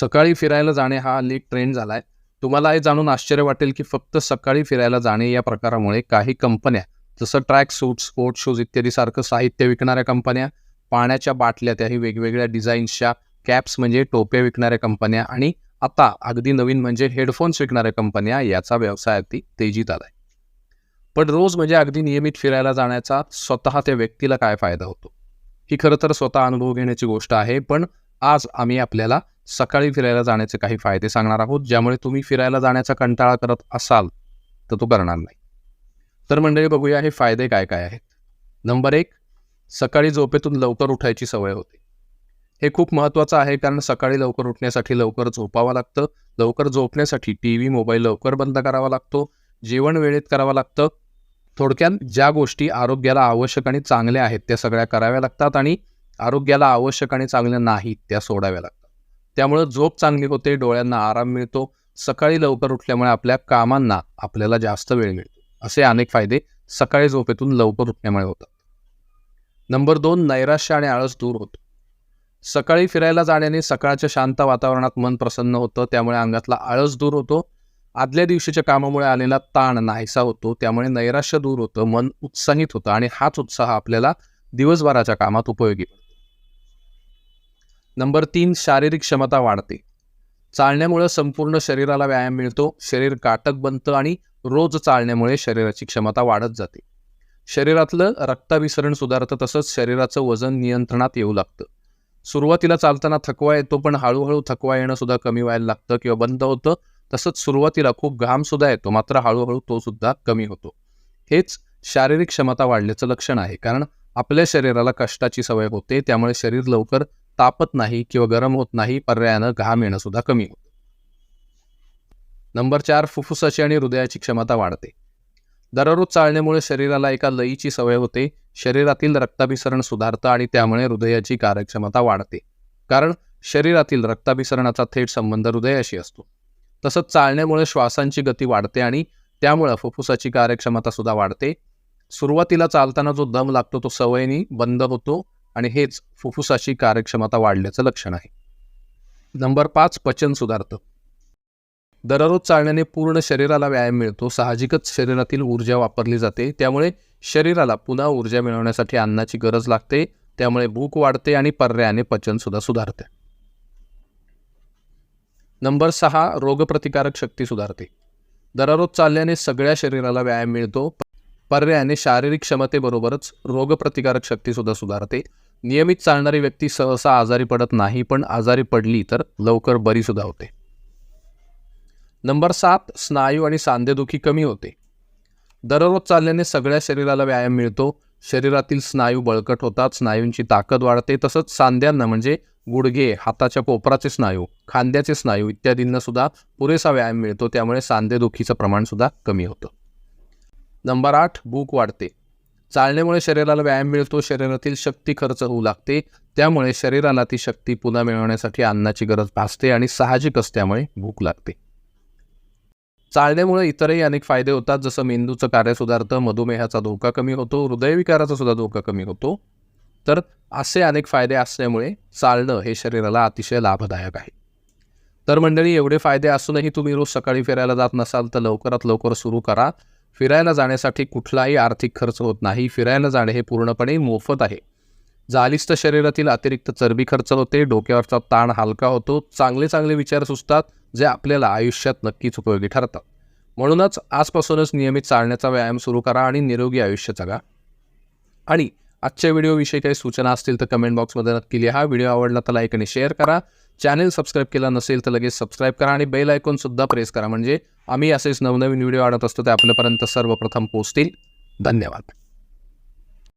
सकाळी फिरायला जाणे हा हल्ली ट्रेंड झाला आहे तुम्हाला हे जाणून आश्चर्य वाटेल की फक्त सकाळी फिरायला जाणे या प्रकारामुळे काही कंपन्या जसं ट्रॅक सूट स्पोर्ट शूज इत्यादी सारखं साहित्य विकणाऱ्या कंपन्या पाण्याच्या बाटल्या त्याही वेगवेगळ्या डिझाईन्सच्या कॅप्स म्हणजे टोप्या विकणाऱ्या कंपन्या आणि आता अगदी नवीन म्हणजे हेडफोन्स विकणाऱ्या कंपन्या याचा व्यवसाय अगदी तेजीत आलाय. पण रोज म्हणजे अगदी नियमित फिरायला जाण्याचा स्वतः त्या व्यक्तीला काय फायदा होतो? ही खरं तर स्वतः अनुभव घेण्याची गोष्ट आहे पण आज आम्ही आपल्याला सकाळी फिरायला जाण्याचे काही फायदे सांगणार आहोत ज्यामुळे तुम्ही फिरायला जाण्याचा कंटाळा करत असाल तर तो करणार नाही. तर मंडळी बघूया हे फायदे काय काय आहेत. नंबर एक सकाळी झोपेतून लवकर उठायची सवय होते. हे खूप महत्त्वाचं आहे कारण सकाळी लवकर उठण्यासाठी लवकर झोपावं लागतं. लवकर झोपण्यासाठी टी व्ही मोबाईल लवकर बंद करावा लागतो. जेवण वेळेत करावं लागतं. थोडक्यात ज्या गोष्टी आरोग्याला आवश्यक आणि चांगल्या आहेत त्या सगळ्या कराव्या लागतात आणि आरोग्याला आवश्यक आणि चांगल्या नाहीत त्या सोडाव्या लागतात. त्यामुळं झोप चांगली होते डोळ्यांना आराम मिळतो सकाळी लवकर उठल्यामुळे आपल्या कामांना आपल्याला जास्त वेळ मिळतो. असे अनेक फायदे सकाळी झोपेतून लवकर उठण्यामुळे होतात. नंबर दोन नैराश्य आणि आळस दूर होतो. सकाळी फिरायला जाण्याने सकाळच्या शांत वातावरणात मन प्रसन्न होतं त्यामुळे अंगातला आळस दूर होतो. आदल्या दिवशीच्या कामामुळे आलेला ताण नाहीसा होतो त्यामुळे नैराश्य दूर होतं मन उत्साहित होतं आणि हाच उत्साह आपल्याला दिवसभराच्या कामात उपयोगी पडतो. नंबर तीन शारीरिक क्षमता वाढते. चालण्यामुळे संपूर्ण शरीराला व्यायाम मिळतो. शरीर काटक बनतं आणि रोज चालण्यामुळे शरीराची क्षमता वाढत जाते. शरीरातलं रक्ताभिसरण सुधारतं तसंच शरीराचं वजन नियंत्रणात येऊ लागतं. सुरुवातीला चालताना थकवा येतो पण हळूहळू थकवा येणं सुद्धा कमी व्हायला लागतं किंवा बंद होतं. तसंच सुरुवातीला खूप घाम सुद्धा येतो मात्र हळूहळू तो सुद्धा कमी होतो. हेच शारीरिक क्षमता वाढल्याचं लक्षण आहे. कारण आपल्या शरीराला कष्टाची सवय होते त्यामुळे शरीर लवकर तापत नाही किंवा गरम होत नाही पर्यायानं घाम येणं सुद्धा कमी होतं. नंबर चार फुफ्फुसाची आणि हृदयाची क्षमता वाढते. दररोज चालण्यामुळे शरीराला एका लयीची सवय होते. शरीरातील रक्ताभिसरण सुधारतं आणि त्यामुळे हृदयाची कार्यक्षमता वाढते. कारण शरीरातील रक्ताभिसरणाचा थेट संबंध हृदयाशी असतो. तसंच चालण्यामुळे श्वासांची गती वाढते आणि त्यामुळं फुफ्फुसाची कार्यक्षमता सुद्धा वाढते. सुरुवातीला चालताना जो दम लागतो तो सवयीने बंद होतो. आणि हेच फुफ्फुसाची कार्यक्षमता वाढल्याचं लक्षण आहे. नंबर पाच पचन सुधारतं. दररोज चालण्याने पूर्ण शरीराला व्यायाम मिळतो. साहजिकच शरीरातील ऊर्जा वापरली जाते. त्यामुळे शरीराला पुन्हा ऊर्जा मिळवण्यासाठी अन्नाची गरज लागते. त्यामुळे भूक वाढते आणि पर्यायाने पचन सुद्धा सुधारते. नंबर सहा रोगप्रतिकारक शक्ती सुधारते. दररोज चालल्याने सगळ्या शरीराला व्यायाम मिळतो. पर्यायाने शारीरिक क्षमतेबरोबरच रोगप्रतिकारक शक्ती सुद्धा सुधारते. नियमित चालणारी व्यक्ती सहसा आजारी पडत नाही पण आजारी पडली तर लवकर बरी सुद्धा होते. नंबर सात स्नायू आणि सांधेदुखी कमी होते. दररोज चालल्याने सगळ्या शरीराला व्यायाम मिळतो. शरीरातील स्नायू बळकट होतात स्नायूंची ताकद वाढते. तसंच सांध्यांना म्हणजे गुडघे हाताच्या कोपराचे स्नायू खांद्याचे स्नायू इत्यादींना सुद्धा पुरेसा व्यायाम मिळतो. त्यामुळे सांधेदुखीचं प्रमाण सुद्धा कमी होतं. नंबर आठ भूक वाढते. चालण्यामुळे शरीराला व्यायाम मिळतो शरीरातील शक्ती खर्च होऊ लागते. त्यामुळे शरीराला ती शक्ती पुन्हा मिळवण्यासाठी अन्नाची गरज भासते आणि साहजिकच त्यामुळे भूक लागते. चालण्यामुळे इतरही अनेक फायदे होतात जसं मेंदूचं कार्य सुधारतं मधुमेहाचा धोका कमी होतो हृदयविकाराचा सुद्धा धोका कमी होतो. तर असे अनेक फायदे असल्यामुळे चालणं हे शरीराला अतिशय लाभदायक आहे. तर मंडळी एवढे फायदे असूनही तुम्ही रोज सकाळी फिरायला जात नसाल तर लवकरात लवकर सुरू करा. फिरायला जाण्यासाठी कुठलाही आर्थिक खर्च होत नाही. फिरायला जाणे हे पूर्णपणे मोफत आहे. जालिस्त शरीरातील अतिरिक्त चरबी खर्च होते डोक्यावरचा ताण हलका होतो चांगले चांगले विचार सुचतात जे आपल्याला आयुष्यात नक्कीच उपयोगी ठरतात. म्हणूनच आजपासूनच नियमित चालण्याचा व्यायाम सुरू करा आणि निरोगी आयुष्य जगा. आणि आजच्या व्हिडिओविषयी काही सूचना असतील तर कमेंट बॉक्समध्ये नक्की लिहा. व्हिडिओ आवडला तर लाईक आणि शेअर करा. चॅनल सबस्क्राईब केला नसेल तर लगेच सबस्क्राईब करा आणि बेल आयकॉन सुद्धा प्रेस करा. म्हणजे आम्ही असेच नवनवीन व्हिडिओ आणत असतो ते आपल्यापर्यंत सर्वप्रथम पोहोचतील. धन्यवाद.